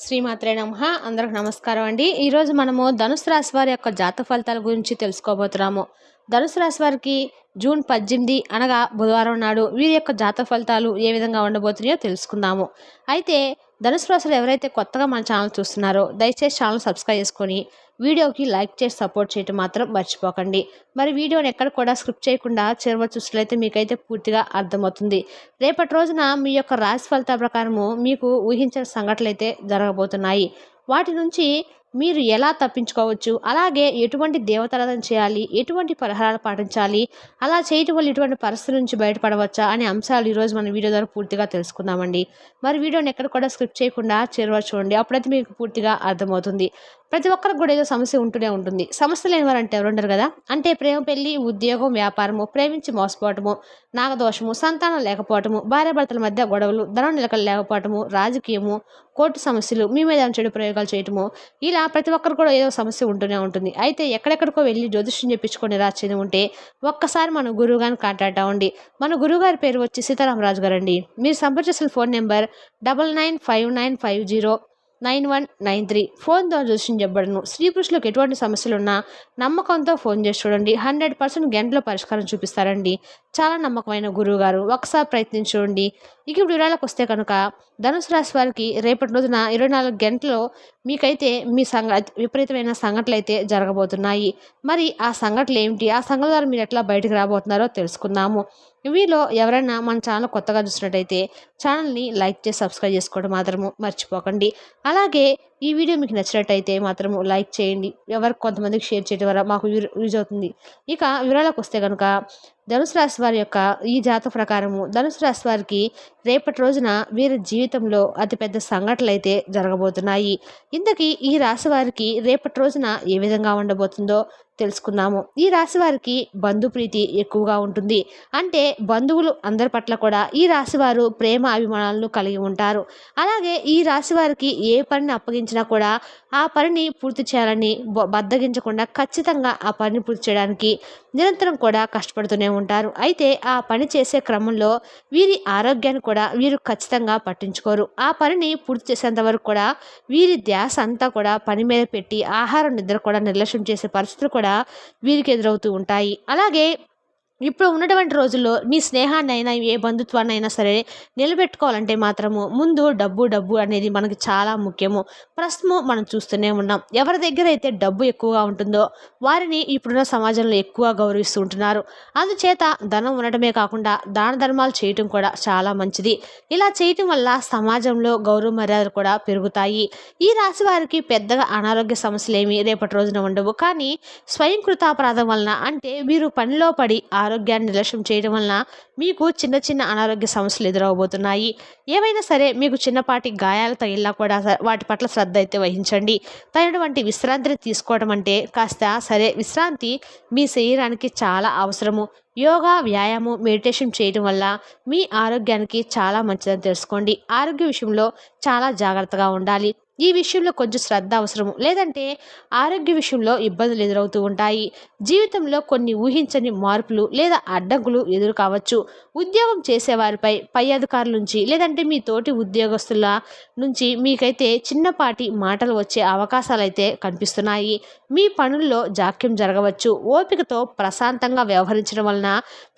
శ్రీమాత్రే నమ. అందరికి నమస్కారం అండి. ఈరోజు మనము ధనుసు రాశి వారి యొక్క జాతక ఫలితాల గురించి తెలుసుకోబోతున్నాము. ధనుసు రాశి వారికి జూన్ పద్దెనిమిది అనగా బుధవారం నాడు వీరి యొక్క జాతక ఫలితాలు ఏ విధంగా ఉండబోతున్నాయో తెలుసుకుందాము. అయితే ధనుసు రాశులు ఎవరైతే కొత్తగా మన ఛానల్ చూస్తున్నారో దయచేసి ఛానల్ సబ్స్క్రైబ్ చేసుకొని వీడియోకి లైక్ చేసి సపోర్ట్ చేయటం మాత్రం మర్చిపోకండి. మరి వీడియోని ఎక్కడ కూడా స్క్రిప్ట్ చేయకుండా చివరి చూసినట్లయితే మీకైతే పూర్తిగా అర్థమవుతుంది. రేపటి రోజున మీ యొక్క రాశి ఫలితాల ప్రకారము మీకు ఊహించిన సంఘటనలు అయితే జరగబోతున్నాయి. వాటి నుంచి మీరు ఎలా తప్పించుకోవచ్చు? అలాగే ఎటువంటి దేవతారాధన చేయాలి? ఎటువంటి పరిహారాలు పాటించాలి? అలా చేయటం వల్ల ఇటువంటి పరిస్థితుల నుంచి బయటపడవచ్చా? అనే అంశాలు ఈరోజు మన వీడియో ద్వారా పూర్తిగా తెలుసుకుందామండి. మరి వీడియోని ఎక్కడ కూడా స్క్రిప్ట్ చేయకుండా చేరువ చూడండి. అప్పుడైతే మీకు పూర్తిగా అర్థమవుతుంది. ప్రతి ఒక్కరికి కూడా ఏదో సమస్య ఉంటూనే ఉంటుంది. సమస్య లేని వారంటే ఎవరు ఉండరు కదా? అంటే ప్రేమ పెళ్ళి ఉద్యోగం వ్యాపారము ప్రేమించి మోసపోవటము నాగదోషము సంతానం లేకపోవటము భార్యాభర్తల మధ్య గొడవలు ధనం నిలకలు లేకపోవటము రాజకీయము కోర్టు సమస్యలు మీ మీద చెడు ప్రయోగాలు చేయటము ఇలా ప్రతి ఒక్కరు కూడా ఏదో సమస్య ఉంటూనే ఉంటుంది. అయితే ఎక్కడెక్కడికో వెళ్ళి జ్యోతిష్యం చెప్పించుకొని నిరాశ ఉంటే ఒక్కసారి మన గురువు గారిని కాంటాక్ట్ అవ్వండి. మన గురువు గారి పేరు వచ్చి సీతారామరాజు గారు అండి మీరు సంప్రదించిన phone number double nine five nine five zero nine one nine three. Phone ద్వారా చూసి చెప్పబడను స్త్రీ పురుషులకు ఎటువంటి సమస్యలు ఉన్నా నమ్మకంతో ఫోన్ చేసి చూడండి. హండ్రెడ్ పర్సెంట్ గంటలో పరిష్కారం చూపిస్తారండి. చాలా నమ్మకమైన గురువు గారు ఒకసారి ప్రయత్నించి చూడండి. ఇక ఇప్పుడు వివరాలకు వస్తే కనుక ధనుసు రాశి వారికి రేపటి రోజున ఇరవై నాలుగు గంటలో మీకైతే మీ సంఘ విపరీతమైన సంఘటనలు అయితే జరగబోతున్నాయి. మరి ఆ సంఘటనలు ఏమిటి? ఆ సంఘటన ద్వారా మీరు ఎట్లా బయటకు రాబోతున్నారో తెలుసుకుందాము. వీలో ఎవరైనా మన ఛానల్ కొత్తగా చూసినట్టయితే ఛానల్ని లైక్ చేసి సబ్స్క్రైబ్ చేసుకోవడం మాత్రము మర్చిపోకండి. అలాగే ఈ వీడియో మీకు నచ్చినట్టయితే మాత్రము లైక్ చేయండి. ఎవరికి కొంతమందికి షేర్ చేయడం వల్ల మాకు యూజ్ అవుతుంది. ఇక వివరాలకు వస్తే కనుక ధనుసు రాశి వారి యొక్క ఈ జాత ప్రకారము ధనుసు రాశి వారికి రేపటి రోజున వీరి జీవితంలో అతిపెద్ద సంఘటనలు అయితే జరగబోతున్నాయి. ఇంతకీ ఈ రాశి వారికి రేపటి రోజున ఏ విధంగా ఉండబోతుందో తెలుసుకుందాము. ఈ రాశి వారికి బంధుప్రీతి ఎక్కువగా ఉంటుంది. అంటే బంధువులు అందరి పట్ల కూడా ఈ రాశి వారు ప్రేమ అభిమానాలను కలిగి ఉంటారు. అలాగే ఈ రాశి వారికి ఏ పనిని అప్పగించినా కూడా ఆ పనిని పూర్తి చేయాలని బద్దగించకుండా ఖచ్చితంగా ఆ పనిని పూర్తి చేయడానికి నిరంతరం కూడా కష్టపడుతూనే ఉంటారు. అయితే ఆ పని చేసే క్రమంలో వీరి ఆరోగ్యాన్ని కూడా వీరు ఖచ్చితంగా పట్టించుకోరు. ఆ పనిని పూర్తి చేసేంత వరకు కూడా వీరి ధ్యాస అంతా కూడా పని మీద పెట్టి ఆహారం నిద్ర కూడా నిర్లక్ష్యం చేసే పరిస్థితులు కూడా వీరికి ఎదురవుతూ ఉంటాయి. అలాగే ఇప్పుడు ఉన్నటువంటి రోజుల్లో మీ స్నేహాన్ని అయినా ఏ బంధుత్వాన్ని అయినా సరే నిలబెట్టుకోవాలంటే మాత్రము ముందు డబ్బు డబ్బు అనేది మనకి చాలా ముఖ్యము. ప్రస్తుతం మనం చూస్తూనే ఉన్నాం. ఎవరి దగ్గర అయితే డబ్బు ఎక్కువగా ఉంటుందో వారిని ఇప్పుడున్న సమాజంలో ఎక్కువ గౌరవిస్తూ ఉంటున్నారు. అందుచేత ధనం ఉండటమే కాకుండా దాన ధర్మాలు చేయటం కూడా చాలా మంచిది. ఇలా చేయటం వల్ల సమాజంలో గౌరవ మర్యాదలు కూడా పెరుగుతాయి. ఈ రాశి వారికి పెద్దగా అనారోగ్య సమస్యలు ఏమి రేపటి రోజున ఉండవు. కానీ స్వయం కృతాపరాధం వలన అంటే వీరు పనిలో పడి ఆరోగ్యాన్ని నిర్లక్ష్యం చేయడం వలన మీకు చిన్న చిన్న అనారోగ్య సమస్యలు ఎదురవబోతున్నాయి. ఏవైనా సరే మీకు చిన్నపాటి గాయాలు తగిలినా కూడా వాటి పట్ల శ్రద్ధ అయితే వహించండి. తగినటువంటి విశ్రాంతిని తీసుకోవడం అంటే కాస్త సరే విశ్రాంతి మీ శరీరానికి చాలా అవసరము. యోగా వ్యాయామం మెడిటేషన్ చేయడం వల్ల మీ ఆరోగ్యానికి చాలా మంచిదని తెలుసుకోండి. ఆరోగ్య విషయంలో చాలా జాగ్రత్తగా ఉండాలి. ఈ విషయంలో కొంచెం శ్రద్ధ అవసరము. లేదంటే ఆరోగ్య విషయంలో ఇబ్బందులు ఎదురవుతూ ఉంటాయి. జీవితంలో కొన్ని ఊహించని మార్పులు లేదా అడ్డంకులు ఎదురు కావచ్చు. ఉద్యోగం చేసేవారిపై పై అధికారుల నుంచి లేదంటే మీ తోటి ఉద్యోగస్తుల నుంచి మీకైతే చిన్నపాటి మాటలు వచ్చే అవకాశాలు అయితే కనిపిస్తున్నాయి. మీ పనుల్లో జాక్యం జరగవచ్చు. ఓపికతో ప్రశాంతంగా వ్యవహరించడం వలన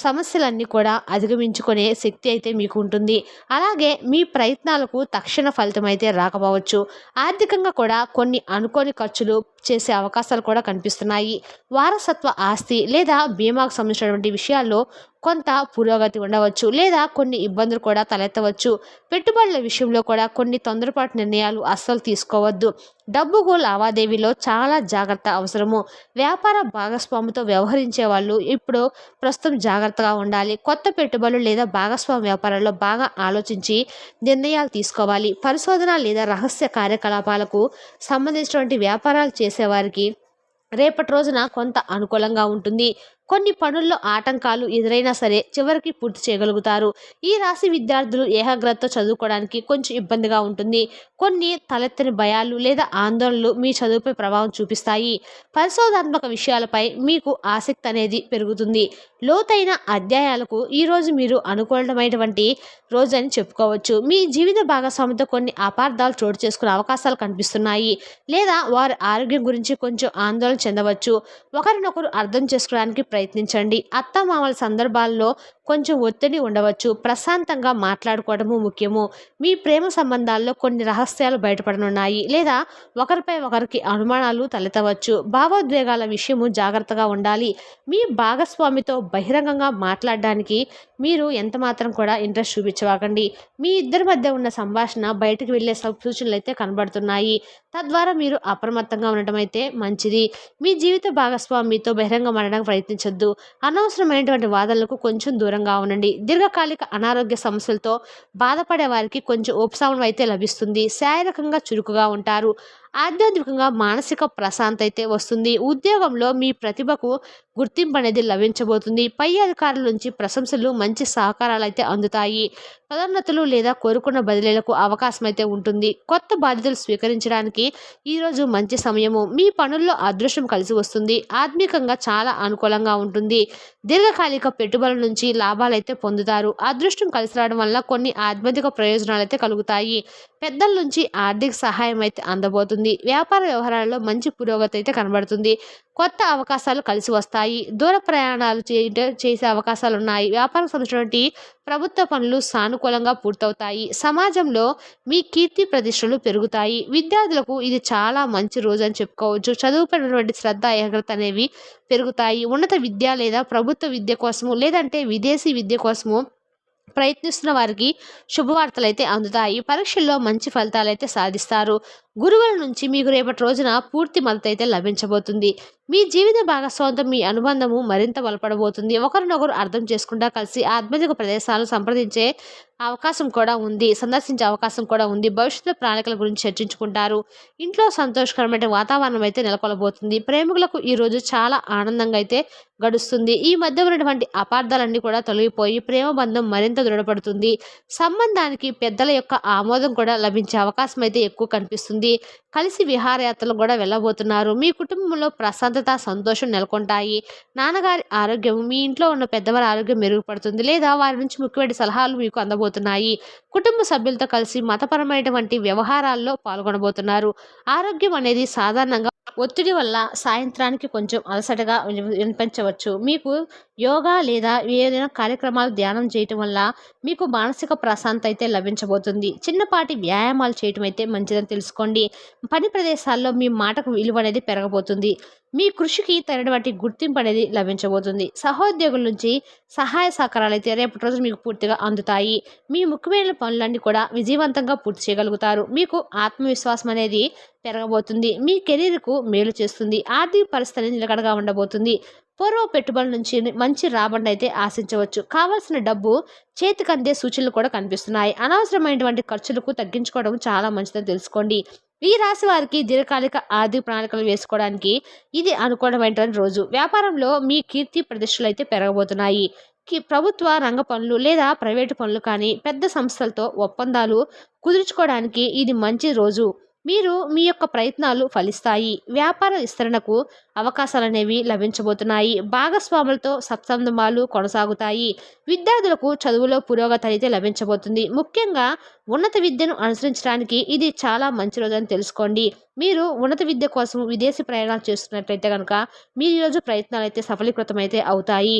సమస్యలన్నీ కూడా అధిగమించుకునే శక్తి అయితే మీకు ఉంటుంది. అలాగే మీ ప్రయత్నాలకు తక్షణ ఫలితం అయితే రాకపోవచ్చు. ఆర్థికంగా కూడా కొన్ని అనుకోని ఖర్చులు చేసే అవకాశాలు కూడా కనిపిస్తున్నాయి. వారసత్వ ఆస్తి లేదా బీమాకు సంబంధించినటువంటి విషయాల్లో కొంత పురోగతి ఉండవచ్చు లేదా కొన్ని ఇబ్బందులు కూడా తలెత్తవచ్చు. పెట్టుబడుల విషయంలో కూడా కొన్ని తొందరపాటు నిర్ణయాలు అస్సలు తీసుకోవద్దు. డబ్బుకు లావాదేవీలో చాలా జాగ్రత్త అవసరము. వ్యాపార భాగస్వామితో వ్యవహరించే వాళ్ళు ఇప్పుడు ప్రస్తుతం జాగ్రత్తగా ఉండాలి. కొత్త పెట్టుబడులు లేదా భాగస్వామి వ్యాపారాల్లో బాగా ఆలోచించి నిర్ణయాలు తీసుకోవాలి. పరిశోధన లేదా రహస్య కార్యకలాపాలకు సంబంధించినటువంటి వ్యాపారాలు చేసేవారికి. రేపటి రోజున కొంత అనుకూలంగా ఉంటుంది. కొన్ని పనుల్లో ఆటంకాలు ఎదురైనా సరే చివరికి పూర్తి చేయగలుగుతారు. ఈ రాశి విద్యార్థులు ఏకాగ్రతతో చదువుకోవడానికి కొంచెం ఇబ్బందిగా ఉంటుంది. కొన్ని తలెత్తని భయాలు లేదా ఆందోళనలు మీ చదువుపై ప్రభావం చూపిస్తాయి. పరిశోధనాత్మక విషయాలపై మీకు ఆసక్తి అనేది పెరుగుతుంది. లోతైన అధ్యాయాలకు ఈరోజు మీరు అనుకూలమైనటువంటి రోజు అని చెప్పుకోవచ్చు. మీ జీవిత భాగస్వామితో కొన్ని అపార్థాలు చోటు చేసుకునే అవకాశాలు కనిపిస్తున్నాయి. లేదా వారి ఆరోగ్యం గురించి కొంచెం ఆందోళన చెందవచ్చు. ఒకరినొకరు అర్థం చేసుకోవడానికి ప్రయత్నించండి. అత్తమామల సందర్భాల్లో కొంచెం ఒత్తిడి ఉండవచ్చు. ప్రశాంతంగా మాట్లాడుకోవడము ముఖ్యము. మీ ప్రేమ సంబంధాల్లో కొన్ని రహస్యాలు బయటపడనున్నాయి. లేదా ఒకరిపై ఒకరికి అనుమానాలు తలెత్తవచ్చు. భావోద్వేగాల విషయము జాగ్రత్తగా ఉండాలి. మీ భాగస్వామితో బహిరంగంగా మాట్లాడడానికి మీరు ఎంత మాత్రం కూడా ఇంట్రెస్ట్ చూపించవాకండి. మీ ఇద్దరి మధ్య ఉన్న సంభాషణ బయటకు వెళ్ళే సూచనలు అయితే కనబడుతున్నాయి. తద్వారా మీరు అప్రమత్తంగా ఉండటం అయితే మంచిది. మీ జీవిత భాగస్వామితో బహిరంగ అనడానికి ప్రయత్నించొద్దు. అనవసరమైనటువంటి వాదనలకు కొంచెం దూరంగా ఉండండి. దీర్ఘకాలిక అనారోగ్య సమస్యలతో బాధపడే వారికి కొంచెం ఉపశమనం అయితే లభిస్తుంది. శారీరకంగా చురుకుగా ఉంటారు. ఆధ్యాత్మికంగా మానసిక ప్రశాంతత అయితే వస్తుంది. ఉద్యోగంలో మీ ప్రతిభకు గుర్తింపు అనేది లభించబోతుంది. పై అధికారుల నుంచి ప్రశంసలు మంచి సహకారాలు అయితే అందుతాయి. పదోన్నతులు లేదా కోరుకున్న బదిలీలకు అవకాశం అయితే ఉంటుంది. కొత్త బాధ్యతలు స్వీకరించడానికి ఈరోజు మంచి సమయము. మీ పనుల్లో అదృష్టం కలిసి వస్తుంది. ఆధ్మికంగా చాలా అనుకూలంగా ఉంటుంది. దీర్ఘకాలిక పెట్టుబడుల నుంచి లాభాలు అయితే పొందుతారు. అదృష్టం కలిసి రావడం వల్ల కొన్ని ఆధ్యాత్మిక ప్రయోజనాలు అయితే కలుగుతాయి. పెద్దల నుంచి ఆర్థిక సహాయం అయితే అందబోతుంది. వ్యాపార వ్యవహారాల్లో మంచి పురోగతి అయితే కనబడుతుంది. కొత్త అవకాశాలు కలిసి వస్తాయి. దూర ప్రయాణాలు చే చేసే అవకాశాలు ఉన్నాయి. వ్యాపారం సంబంధించినటువంటి ప్రభుత్వ పనులు సానుకూలంగా పూర్తవుతాయి. సమాజంలో మీ కీర్తి ప్రతిష్టలు పెరుగుతాయి. విద్యార్థులకు ఇది చాలా మంచి రోజు అని చెప్పుకోవచ్చు. చదువుపడినటువంటి శ్రద్ధ ఏకాగ్రత అనేవి పెరుగుతాయి. ఉన్నత విద్య లేదా ప్రభుత్వ విద్య కోసము లేదంటే విదేశీ విద్య కోసము ప్రయత్నిస్తున్న వారికి శుభవార్తలు అయితే అందుతాయి. పరీక్షల్లో మంచి ఫలితాలు అయితే సాధిస్తారు. గురువుల నుంచి మీకు రేపటి రోజున పూర్తి మద్దతు అయితే లభించబోతుంది. మీ జీవిత భాగస్వాంతం మీ అనుబంధము మరింత బలపడబోతుంది. ఒకరినొకరు అర్థం చేసుకుంటా కలిసి ఆధ్యాత్మిక ప్రదేశాలను సంప్రదించే అవకాశం కూడా ఉంది. సందర్శించే అవకాశం కూడా ఉంది. భవిష్యత్తు ప్రణాళికల గురించి చర్చించుకుంటారు. ఇంట్లో సంతోషకరమైన వాతావరణం అయితే నెలకొలబోతుంది. ప్రేమికులకు ఈరోజు చాలా ఆనందంగా అయితే గడుస్తుంది. ఈ మధ్య ఉన్నటువంటి అపార్థాలన్నీ కూడా తొలగిపోయి ప్రేమ బంధం మరింత దృఢపడుతుంది. సంబంధానికి పెద్దల యొక్క ఆమోదం కూడా లభించే అవకాశం అయితే ఎక్కువ కనిపిస్తుంది. కలిసి విహారయాత్రలు కూడా వెళ్ళబోతున్నారు. మీ కుటుంబంలో ప్రశాంతత సంతోషం నెలకొంటాయి. నాన్నగారి ఆరోగ్యం మీ ఇంట్లో ఉన్న పెద్దవారి ఆరోగ్యం మెరుగుపడుతుంది లేదా వారి నుంచి ముఖ్యమైన సలహాలు మీకు అందబోతున్నాయి. కుటుంబ సభ్యులతో కలిసి మతపరమైనటువంటి వ్యవహారాల్లో పాల్గొనబోతున్నారు. ఆరోగ్యం అనేది సాధారణంగా ఒత్తిడి వల్ల సాయంత్రానికి కొంచెం అలసటగా విని- వినిపించవచ్చు. మీకు యోగా లేదా ఏదైనా కార్యక్రమాలు ధ్యానం చేయటం వల్ల మీకు మానసిక ప్రశాంతత అయితే లభించబోతుంది. చిన్నపాటి వ్యాయామాలు చేయటం అయితే మంచిదని తెలుసుకోండి. పని ప్రదేశాల్లో మీ మాటకు విలువ అనేది పెరగబోతుంది. మీ కృషికి తగినటువంటి గుర్తింపు అనేది లభించబోతుంది. సహోద్యోగుల నుంచి సహాయ సహకారాలు అయితే రేపటి రోజు మీకు పూర్తిగా అందుతాయి. మీ ముఖ్యమైన పనులన్నీ కూడా విజయవంతంగా పూర్తి చేయగలుగుతారు. మీకు ఆత్మవిశ్వాసం అనేది పెరగబోతుంది. మీ కెరీర్కు మేలు చేస్తుంది. ఆర్థిక పరిస్థితి నిలకడగా ఉండబోతుంది. పూర్వ పెట్టుబడుల నుంచి మంచి రాబడి అయితే ఆశించవచ్చు. కావాల్సిన డబ్బు చేతికందే సూచనలు కూడా కనిపిస్తున్నాయి. అనవసరమైనటువంటి ఖర్చులకు తగ్గించుకోవడం చాలా మంచిదని తెలుసుకోండి. ఈ రాశి వారికి దీర్ఘకాలిక ఆర్థిక ప్రణాళికలు వేసుకోవడానికి ఇది అనుకూలమైనటువంటి రోజు. వ్యాపారంలో మీ కీర్తి ప్రతిష్టలు అయితే పెరగబోతున్నాయి. కి- ప్రభుత్వ రంగ పనులు లేదా ప్రైవేటు పనులు కానీ పెద్ద సంస్థలతో ఒప్పందాలు కుదుర్చుకోవడానికి ఇది మంచి రోజు. మీరు మీ యొక్క ప్రయత్నాలు ఫలిస్తాయి. వ్యాపార విస్తరణకు అవకాశాలు అనేవి లభించబోతున్నాయి. భాగస్వాములతో సత్సంబంధాలు కొనసాగుతాయి. విద్యార్థులకు చదువులో పురోగతి అయితే లభించబోతుంది. ముఖ్యంగా ఉన్నత విద్యను అనుసరించడానికి ఇది చాలా మంచి రోజు అని తెలుసుకోండి. మీరు ఉన్నత విద్య కోసం విదేశీ ప్రయాణాలు చేస్తున్నట్లయితే కనుక మీ ఈరోజు ప్రయత్నాలు అయితే సఫలీకృతమైతే అవుతాయి.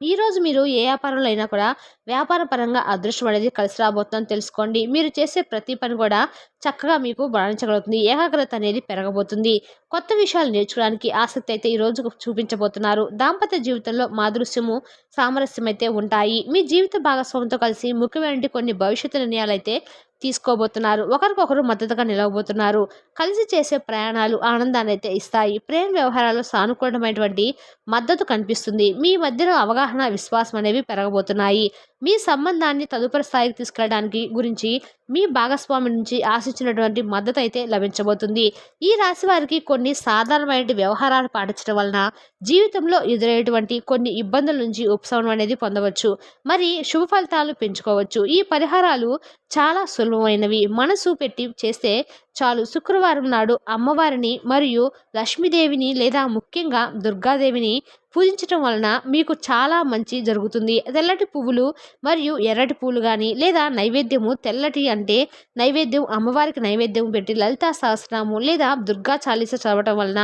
ఈరోజు మీరు ఏ వ్యాపారంలో అయినా కూడా వ్యాపార పరంగా అదృష్టం అనేది కలిసి రాబోతుందని తెలుసుకోండి. మీరు చేసే ప్రతి పని కూడా చక్కగా మీకు భరించగలుగుతుంది. ఏకాగ్రత అనేది పెరగబోతుంది. కొత్త విషయాలు నేర్చుకోవడానికి ఆసక్తి అయితే ఈ రోజు చూపించబోతున్నారు. దాంపత్య జీవితంలో మాదృశ్యము సామరస్యం అయితే ఉంటాయి. మీ జీవిత భాగస్వామితో కలిసి ముఖ్యమైన కొన్ని భవిష్యత్తు నిర్ణయాలు అయితే తీసుకోబోతున్నారు. ఒకరికొకరు మద్దతుగా నిలవబోతున్నారు. కలిసి చేసే ప్రయాణాలు ఆనందాన్ని అయితే ఇస్తాయి. ప్రేమ వ్యవహారాల్లో సానుకూలమైనటువంటి మద్దతు కనిపిస్తుంది. మీ మధ్యలో అవగాహన విశ్వాసం అనేవి పెరగబోతున్నాయి. మీ సంబంధాన్ని తదుపరి స్థాయికి తీసుకెళ్ళడానికి గురించి మీ భాగస్వామి నుంచి ఆశించినటువంటి మద్దతు అయితే లభించబోతుంది. ఈ రాశి వారికి కొన్ని సాధారణమైన వ్యవహారాలు పాటించడం వలన జీవితంలో ఎదురయ్యేటువంటి కొన్ని ఇబ్బందుల నుంచి ఉపశమనం అనేది పొందవచ్చు. మరి శుభ ఫలితాలు పెంచుకోవచ్చు. ఈ పరిహారాలు చాలా సులభమైనవి. మనసు పెట్టి చేస్తే చాలు. శుక్రవారం నాడు అమ్మవారిని మరియు లక్ష్మీదేవిని లేదా ముఖ్యంగా దుర్గాదేవిని పూజించటం వలన మీకు చాలా మంచి జరుగుతుంది. తెల్లటి పువ్వులు మరియు ఎర్రటి పువ్వులు కానీ లేదా నైవేద్యము తెల్లటి అంటే నైవేద్యం అమ్మవారికి నైవేద్యం పెట్టి లలితా సహస్రనాము లేదా దుర్గా చాలీస చదవటం వలన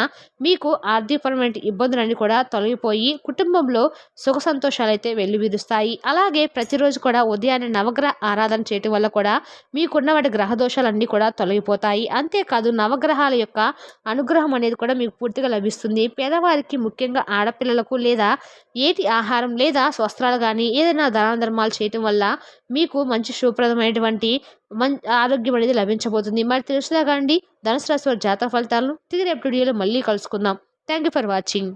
మీకు ఆర్థికపరమైన ఇబ్బందులన్నీ కూడా తొలగిపోయి కుటుంబంలో సుఖ సంతోషాలు అయితే వెల్లివిరుస్తాయి. అలాగే ప్రతిరోజు కూడా ఉదయాన్నే నవగ్రహ ఆరాధన చేయటం వల్ల కూడా మీకున్న వాటి గ్రహ దోషాలన్నీ కూడా తొలగిపోతాయి. అంతేకాదు నవగ్రహాల యొక్క అనుగ్రహం అనేది కూడా మీకు పూర్తిగా లభిస్తుంది. పేదవారికి ముఖ్యంగా ఆడపిల్లలకు లేదా ఏటి ఆహారం లేదా స్వస్త్రాలు కానీ ఏదైనా దాన ధర్మాలు చేయటం వల్ల మీకు మంచి శుభప్రదమైనటువంటి మం ఆరోగ్యం అనేది లభించబోతుంది. మరి తెలుసుదా అండి ధనుసు రాశి వారి జాతక ఫలితాలను తిరిగి రేపు వీడియోలో మళ్ళీ కలుసుకుందాం. Thank you for watching.